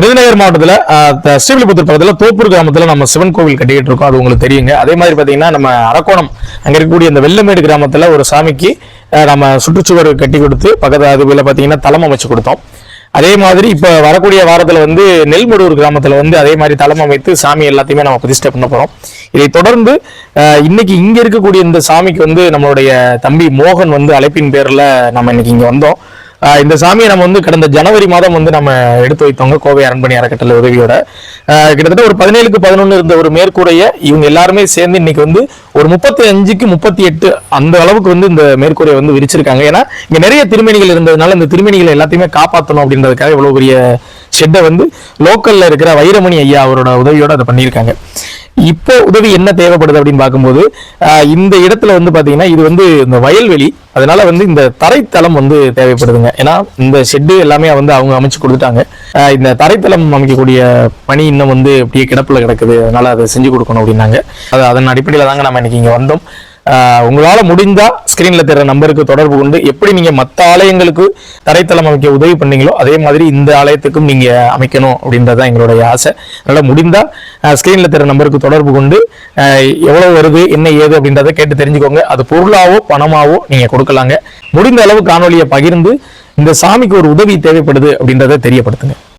விருதுநகர் மாவட்டத்தில் ஸ்ரீவில்லிபுத்தூர் பக்கத்தில் தோப்பூர் கிராமத்தில் நம்ம சிவன் கோவில் கட்டிக்கிட்டு இருக்கோம் அது உங்களுக்கு தெரியுங்க. அதே மாதிரி பார்த்தீங்கன்னா நம்ம அரக்கோணம் அங்கே இருக்கக்கூடிய இந்த வெள்ளமேடு கிராமத்தில் ஒரு சாமிக்கு நம்ம சுற்றுச்சுவர் கட்டி கொடுத்து பக்கத்தில் அது போல பார்த்தீங்கன்னா தளம் அமைச்சு கொடுத்தோம். அதே மாதிரி இப்போ வரக்கூடிய வாரத்தில் வந்து நெல்மடூர் கிராமத்தில் வந்து அதே மாதிரி தளம் அமைத்து சாமி எல்லாத்தையுமே நம்ம பிரதிஷ்டை பண்ண போகிறோம் இதை தொடர்ந்து இன்னைக்கு இங்கே இருக்கக்கூடிய இந்த சாமிக்கு வந்து நம்மளுடைய தம்பி மோகன் வந்து அழைப்பின் பேரில் நம்ம இன்னைக்கு இங்கே வந்தோம். இந்த சாமியை நம்ம வந்து கடந்த ஜனவரி மாதம் வந்து நம்ம எடுத்து வைத்தவங்க கோவை அரண்மனை அறக்கட்டளை உதவியோட. கிட்டத்தட்ட ஒரு பதினேழுக்கு பதினொன்று இருந்த ஒரு மேற்கூரையை இவங்க எல்லாருமே சேர்ந்து இன்னைக்கு வந்து ஒரு முப்பத்தி அஞ்சுக்கு முப்பத்தி எட்டு அந்த அளவுக்கு வந்து இந்த மேற்கூரையை வந்து விரிச்சிருக்காங்க. ஏன்னா இங்க நிறைய திருமணிகள் இருந்ததுனால இந்த திருமணிகளை எல்லாத்தையுமே காப்பாற்றணும் அப்படின்றதுக்காக இவ்வளவு பெரிய ஷெட்டை வந்து லோக்கல்ல இருக்கிற வைரமணி ஐயா அவரோட உதவியோட அதை பண்ணியிருக்காங்க. இப்போ உதவி என்ன தேவைப்படுது அப்படின்னு பார்க்கும்போது இந்த இடத்துல வந்து பார்த்தீங்கன்னா இது வந்து இந்த வயல்வெளி. அதனால வந்து இந்த தரைத்தளம் வந்து தேவைப்படுதுங்க. ஏன்னா இந்த ஷெட்டு எல்லாமே வந்து அவங்க அமைச்சு கொடுத்துட்டாங்க. இந்த தரைத்தளம் அமைக்கக்கூடிய பணி இன்னும் வந்து அப்படியே கிடப்பில் கிடக்குது. அதனால அதை செஞ்சு கொடுக்கணும் அப்படின்னாங்க. அது அதன் அடிப்படையில் தாங்க நம்ம இன்னைக்கு இங்கே வந்தோம். உங்களால் முடிந்தால் ஸ்க்ரீனில் தெரிய நம்பருக்கு தொடர்பு கொண்டு எப்படி நீங்கள் மற்ற ஆலயங்களுக்கு தரைத்தளம் அமைக்க உதவி பண்ணீங்களோ அதே மாதிரி இந்த ஆலயத்துக்கும் நீங்கள் அமைக்கணும் அப்படின்றதுதான் எங்களுடைய ஆசை. அதனால் முடிந்தால் ஸ்க்ரீனில் தெரிய நம்பருக்கு தொடர்பு கொண்டு எவ்வளோ வருது என்ன ஏது அப்படின்றத கேட்டு தெரிஞ்சுக்கோங்க. அது பொருளாவோ பணமாவோ நீங்கள் கொடுக்கலாங்க. முடிந்த அளவு காணொலியை பகிர்ந்து இந்த சாமிக்கு ஒரு உதவி தேவைப்படுது அப்படின்றத தெரியப்படுத்துங்க.